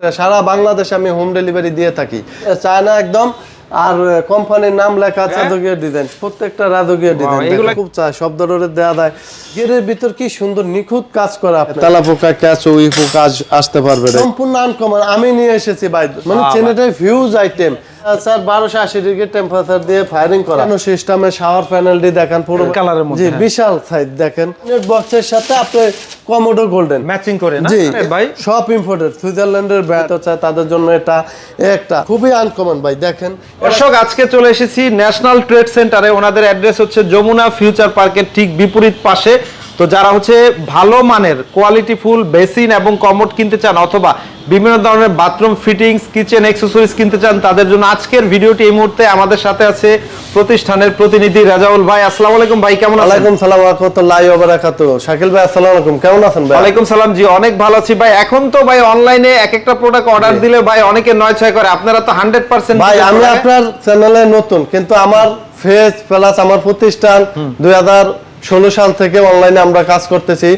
সারা বাংলাদেশে আমি home delivery দিয়ে থাকি। চায়না একদম আর কোম্পানির নাম লেখা চাদকীয় ডিজাইন প্রত্যেকটা রাজকীয় ডিজাইন এগুলো খুব চায় সব ধরনের দেওয়া দেয়। গেরের ভিতর কি সুন্দর নিখুঁত কাজ করা তেলা পোকা ক্যাচ উই পোকা আসতে পারবে। সম্পূর্ণ আনকমন আমি নিয়ে এসেছি ভাই। মানে চেনেটাই ফিউজ আইটেম স্যার বারোশো আশি ডিগ্রি টেম্পারেচার দিয়ে ফায়ারিং করা। সিস্টেমে শাওয়ার প্যানেলটি দেখেন পুরো কালারের মধ্যে, হ্যাঁ। বিশাল সাইজ দেখেন। বক্সের সাথে আপনি কমোডো গোল্ডেন ম্যাচিং করে না? জি ভাই। সব ইম্পোর্টেড সুইজারল্যান্ডের ব্র্যান্ড হচ্ছে তাদের জন্য এটা একটা খুবই আনকমন ভাই দেখেন। দর্শক আজকে চলে এসেছি ন্যাশনাল ট্রেড সেন্টারে ওনাদের অ্যাড্রেস হচ্ছে যমুনা ফিউচার পার্কের ঠিক বিপরীত পাশে। তো যারা হচ্ছে ভালো মানের কোয়ালিটি ফুল বেসিন এবং কমোড কিনতে চান অথবা বিভিন্ন ধরনের বাথরুম ফিটিংস কিচেন এক্সেসরিজ কিনতে চান তাদের জন্য আজকের ভিডিওটি এই মুহূর্তে আমাদের সাথে আছে প্রতিষ্ঠানের প্রতিনিধি রাজাউল ভাই। আসসালামু আলাইকুম ভাই কেমন আছেন? ওয়ালাইকুম সালাম রাহমাতুল্লাহি ওয়া বারাকাতুহু। শাকিল ভাই আসসালামু আলাইকুম কেমন আছেন ভাই? ওয়ালাইকুম সালাম জি অনেক ভালো আছি ভাই। এখন তো ভাই অনলাইনে এক একটা প্রোডাক্ট অর্ডার দিলে ভাই অনেকে নয় ছয় করে। আপনারা তো হান্ড্রেড পার্সেন্ট ভাই আমি আপনার চ্যানেলে নতুন কিন্তু আমার ফেস প্লাস আমার প্রতিষ্ঠান দুই হাজার ষোলো সাল থেকে অনলাইনে আমরা কাজ করতেছি।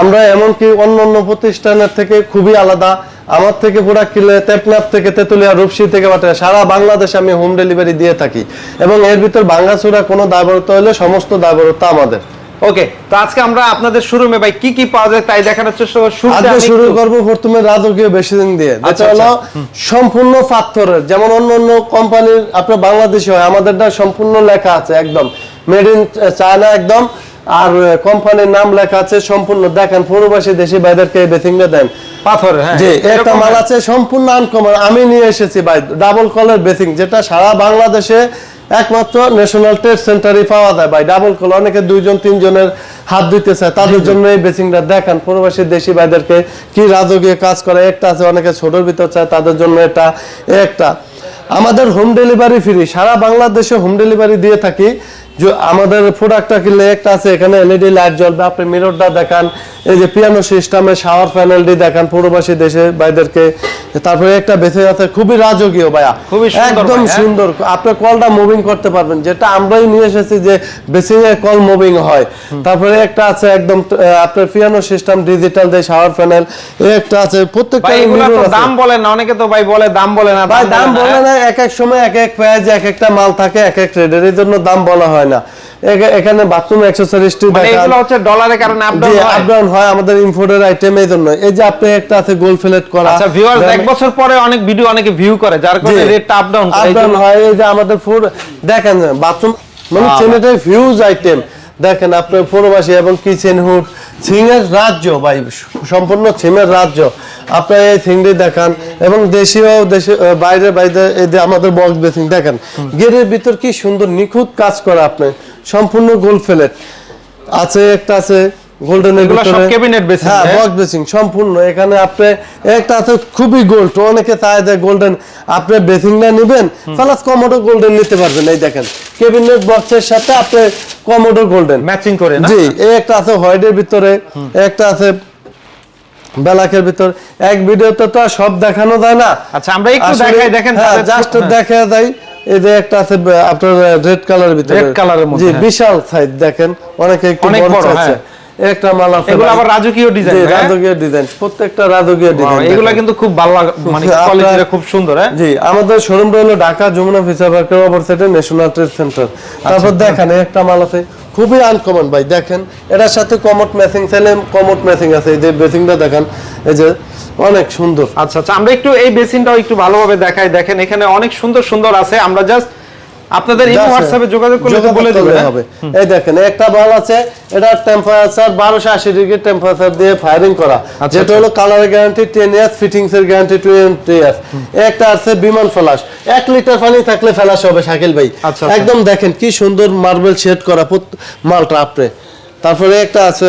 আমরা এমনকি অন্য অন্য প্রতিষ্ঠানের থেকে খুবই আলাদা। আমার থেকে প্রোডাক্ট কিনলে তেপনাপ থেকে তেতুলিয়া রূপসী থেকে বাটে সারা বাংলাদেশে আমি হোম ডেলিভারি দিয়ে থাকি। এবং এর ভিতর ভাঙ্গাচুরা কোনো দায়বরত্ব হলে সমস্ত দায়বরত্ব আমাদের। ওকে তো আজকে আমরা আপনাদের শোরুমে ভাই কি কি পাওয়া যায় তাই দেখানোর চেষ্টা করব। আজকে শুরু করব প্রথমে রাজকীয় দিয়ে। যেটা আচ্ছা, হলো সম্পূর্ণ পাথরের যেমন অন্য অন্য কোম্পানির আপনার বাংলাদেশি হয় আমাদেরটা সম্পূর্ণ লেখা আছে একদম। মেড ইন চায়না একদম। আর কোম্পানির নাম লেখা আছে সম্পূর্ণ দেখেন প্রবাসী দেশি ভাইদেরকে বেসিংটা দেন। পাথর হ্যাঁ একটা মাল আছে সম্পূর্ণ আনকমন আমি নিয়ে এসেছি ভাই ডাবল কলার বেসিং যেটা সারা বাংলাদেশে একমাত্র ন্যাশনাল পাওয়া যায় ভাই। ডাবল কল অনেকে দুইজন তিনজনের হাত দিতে চায় তাদের জন্য এই বেসিংটা দেখান প্রবাসী দেশি ভাইদেরকে কি রাজকীয় কাজ করে। একটা আছে অনেকে ছোটর ভিতর চায় তাদের জন্য এটা একটা। আমাদের হোম ডেলিভারি ফ্রি সারা বাংলাদেশে হোম ডেলিভারি দিয়ে থাকি। যে আমাদের প্রোডাক্টটা কিনলে একটা আছে এখানে এলইডি লাইট জ্বলবে আপনি মিররটা দেখান এই যে পিয়ানো সিস্টেমে শাওয়ার প্যানেলটি দেখান প্রবাসী দেশে ভাইদেরকে তারপরে একটা বেঁচে আছে খুবই রাজকীয় ভাইয়া। খুবই একদম হ্যাঁ? সুন্দর আপনার কলটা মুভিং করতে পারবেন যেটা আমরাই নিয়ে এসেছি যে এ কল মুভিং হয়। তারপরে একটা আছে একদম আপনার পিয়ানো সিস্টেম ডিজিটাল যে শাওয়ার প্যানেল একটা আছে প্রত্যেকটা। দাম বলে না অনেকে তো ভাই বলে দাম বলে না ভাই দাম বলে না, না এক এক সময় এক এক পেঁয়াজ এক একটা মাল থাকে এক এক ট্রেডের এই জন্য দাম বলা হয় না। এখানে বাথরুম অ্যাক্সেসরিজটি মানে এগুলো হচ্ছে ডলারের কারণে আপ জি ডাউন আপ ডাউন হয় আমাদের ইম্পোর্টের আইটেম এই জন্য এই যে আপনি একটা আছে গোল ফিলেট করা। আচ্ছা ভিউয়ার্স এক বছর পরে অনেক ভিডিও অনেকে ভিউ করে যার কারণে রেটটা আপ ডাউন আপ ডাউন হয়। এই যে আমাদের ফুড দেখেন বাথরুম মানে চেনেটাই ফিউজ আইটেম দেখেন আপনার প্রবাসী এবং কিচেন হুড সিংয়ের রাজ্য ভাই সম্পূর্ণ সিমের রাজ্য। আপনার এই থিংটি দেখান এবং দেশীয় দেশে বাইরে বাইরে এই যে আমাদের বক্স বেসিং দেখেন গেটের ভিতর কি সুন্দর নিখুঁত কাজ করা আপনি সম্পূর্ণ গোল ফেলেট। আছে একটা আছে গোল্ডেনের ভিতরে। হ্যাঁ হ্যাঁ? বক্স বেসিং সম্পূর্ণ। এখানে আপনি একটা আছে খুবই গোল্ড অনেকে চায় যে গোল্ডেন আপনি বেসিংটা নেবেন প্লাস কমোডো গোল্ডেন নিতে পারবেন এই দেখেন। কেবিনেট বক্সের সাথে আপনি কমোডো গোল্ডেন ম্যাচিং করে না? জি এই একটা আছে হোয়াইটের ভিতরে একটা আছে ব্ল্যাকের ভিতর। এক ভিডিওতে তো আর সব দেখানো যায় না। আচ্ছা আমরা একটু দেখাই দেখেন হ্যাঁ জাস্ট দেখায় দেখা যায় এই যে একটা আছে আপনার রেড কালারের ভিতরে। রেড কালারের মধ্যে, জি হ্যাঁ। বিশাল সাইজ দেখেন অনেকে একটু বড় হ্যাঁ। একটা মাল আছে এগুলো আবার রাজকীয় ডিজাইন জি, রাজকীয় ডিজাইন প্রত্যেকটা রাজকীয় ডিজাইন এগুলো কিন্তু খুব ভালো মানে কোয়ালিটিটা খুব সুন্দর হ্যাঁ? জি আমাদের শোরুমটা হলো ঢাকা যমুনা ফিচার পার্কের অপোজিটে ন্যাশনাল ট্রেড সেন্টার তারপর দেখেন একটা মাল আছে। খুবই আনকমন ভাই দেখেন। এটার সাথে কমোট ম্যাচিং চাইলে কমোট ম্যাচিং আছে। এই যে বেসিংটা দেখেন এই যে অনেক সুন্দর। আচ্ছা আচ্ছা আমরা একটু এই বেসিনটাও একটু ভালোভাবে দেখাই। দেখেন এখানে অনেক সুন্দর সুন্দর আছে। আমরা জাস্ট আপনাদের এই যা হোয়াটসঅ্যাপে যোগাযোগ করলে তো বলে দিবেন হ্যাঁ? হবে। এই দেখেন একটা বল আছে এটার টেম্পারেচার বারোশো আশি ডিগ্রি টেম্পারেচার দিয়ে ফায়ারিং করা। আচ্ছা, যেটা হলো কালারের গ্যারান্টি টেন ইয়ার্স ফিটিংস এর গ্যারান্টি টোয়েন্টি ইয়ার্স একটা আছে বিমান ফ্লাশ এক লিটার পানি থাকলে ফ্লাশ হবে শাকিল ভাই। আচ্ছা, আচ্ছা। একদম দেখেন কি সুন্দর মার্বেল শেড করা মালটা আপনি তারপরে একটা আছে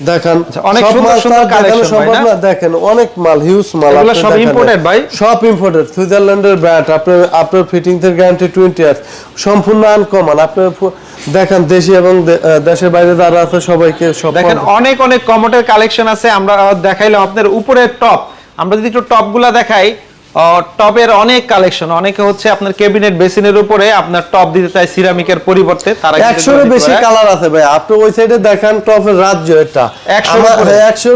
দেখেন অনেক সুন্দর সুন্দর আর সম্ভব না? না দেখেন অনেক মাল হিউজ মাল এগুলো সব দেখেন। ভাই? সব ইম্পোর্টেড সুইজারল্যান্ডের ব্র্যান্ড আপনার আপনার এর গ্যারান্টি ইয়ার্স সম্পূর্ণ আনকমন দেখেন দেশি এবং দেশের বাইরে যারা আছে সবাইকে সব দেখেন অনেক অনেক কমোটের কালেকশন আছে আমরা দেখাইলাম আপনার উপরের টপ আমরা যদি একটু টপগুলা দেখাই টপের অনেক কালেকশন অনেকে হচ্ছে আপনার ক্যাবিনেট বেসিনের উপরে আপনার টপ দিতে চায় সিরামিকের পরিবর্তে তারা কিন্তু একশোর এগুলো দিতে বেশি কালার আছে ভাই। আপনি ওই সাইডে দেখান টপের রাজ্য এটা। 100 আমার-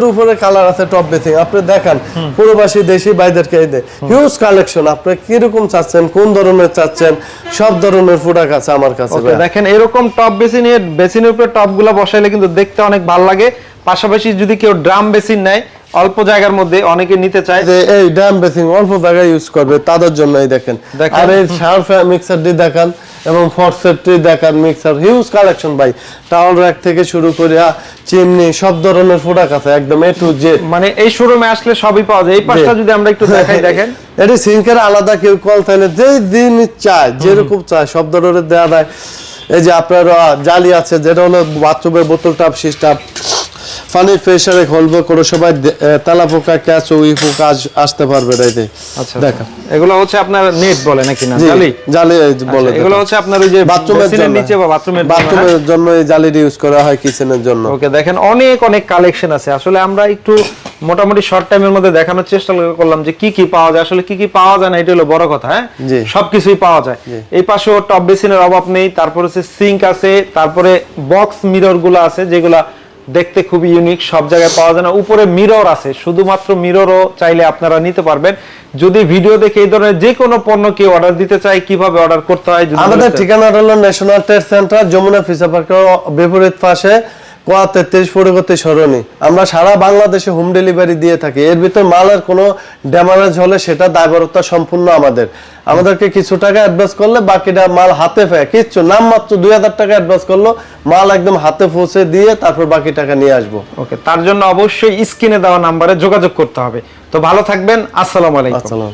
উপরে? কালার আছে টপ বেসিং আপনি দেখান প্রবাসী দেশি বাইদেরকে এই হিউজ কালেকশন আপনি কীরকম চাচ্ছেন কোন ধরনের চাচ্ছেন? সব ধরনের প্রোডাক্ট আছে আমার কাছে ভাই। দেখেন এরকম টপ বেসিনের বেসিনের উপরে টপগুলা বসাইলে কিন্তু দেখতে অনেক ভালো লাগে। পাশাপাশি যদি কেউ ড্রাম বেসিন নেয় অল্প জায়গার মধ্যে অনেকে নিতে চায়। যে এই ড্যাম বেসিং অল্প জায়গায় ইউজ করবে তাদের জন্য এই দেখেন। আর এই শার্প মিক্সারটি দেখান এবং ফরসেটটি দেখান মিক্সার হিউজ কালেকশন ভাই। টাওয়াল র্যাক থেকে শুরু করে চিমনি সব ধরনের প্রোডাক্ট আছে একদম এ টু জেড মানে এই শোরুমে আসলে সবই পাওয়া যায়। এই পাশটা যদি আমরা একটু দেখাই দেখেন। এটি সিঙ্কের আলাদা কেউ কল চাইলে যে দিন চায় যেরকম চায় সব ধরনের দেওয়া যায়। এই যে আপনার জালি আছে যেটা হলো বাথরুমের বোতল টাপ সিস্টেম পানির প্রেসারে হলবে করে সবাই তেলা পোকা ক্যাচ উই পোকা আস- আসতে পারবে এটাইতে। আচ্ছা দেখা। এগুলো হচ্ছে আপনার নেট বলে নাকি না? জালি? জালি বলে আচ্ছা, এগুলো হচ্ছে আপনার ওই যে বাথরুমের জন্য। নিচে বা বাথরুমের বাথরুমের জন্য এই জালিটি ইউজ করা হয় কিচেনের জন্য। ওকে দেখেন অনেক অনেক কালেকশন আছে। আসলে আমরা একটু মোটামুটি শর্ট টাইমের মধ্যে দেখানোর চেষ্টা করলাম যে কি কি পাওয়া যায়। আসলে কি কি পাওয়া যায় না এটা হলো বড় কথা হ্যাঁ? সবকিছুই পাওয়া যায়। এই পাশেও টপ বেসিনের অভাব নেই। তারপর হচ্ছে সিঙ্ক আছে তারপরে বক্স মিররগুলো আছে যেগুলা দেখতে খুবই ইউনিক সব জায়গায় পাওয়া যায় না। উপরে মিরর আছে শুধুমাত্র মিররও চাইলে আপনারা নিতে পারবেন। যদি ভিডিও দেখে এই ধরনের যে কোনো পণ্য কেউ অর্ডার দিতে চায় কীভাবে অর্ডার করতে হয় আমাদের ঠিকানাটা হলো ন্যাশনাল ট্রেড সেন্টার যমুনা ফিসা পার্কের বিপরীত পাশে। কোয়া তেত্রিশ পরিবর্তী সরণি। আমরা সারা বাংলাদেশে হোম ডেলিভারি দিয়ে থাকি। এর ভিতর মালের কোনো ড্যামারেজ হলে সেটা দায়বরতা সম্পূর্ণ আমাদের। আমাদেরকে কিছু টাকা অ্যাডভান্স করলে বাকিটা মাল হাতে পায় কিচ্ছু নাম মাত্র দুই হাজার টাকা অ্যাডভান্স করল। মাল একদম হাতে পৌঁছে দিয়ে তারপর বাকি টাকা নিয়ে আসব। ওকে তার জন্য অবশ্যই স্ক্রিনে দেওয়া নাম্বারে যোগাযোগ করতে হবে। তো ভালো থাকবেন আসসালামু আলাইকুম। আসসালাম।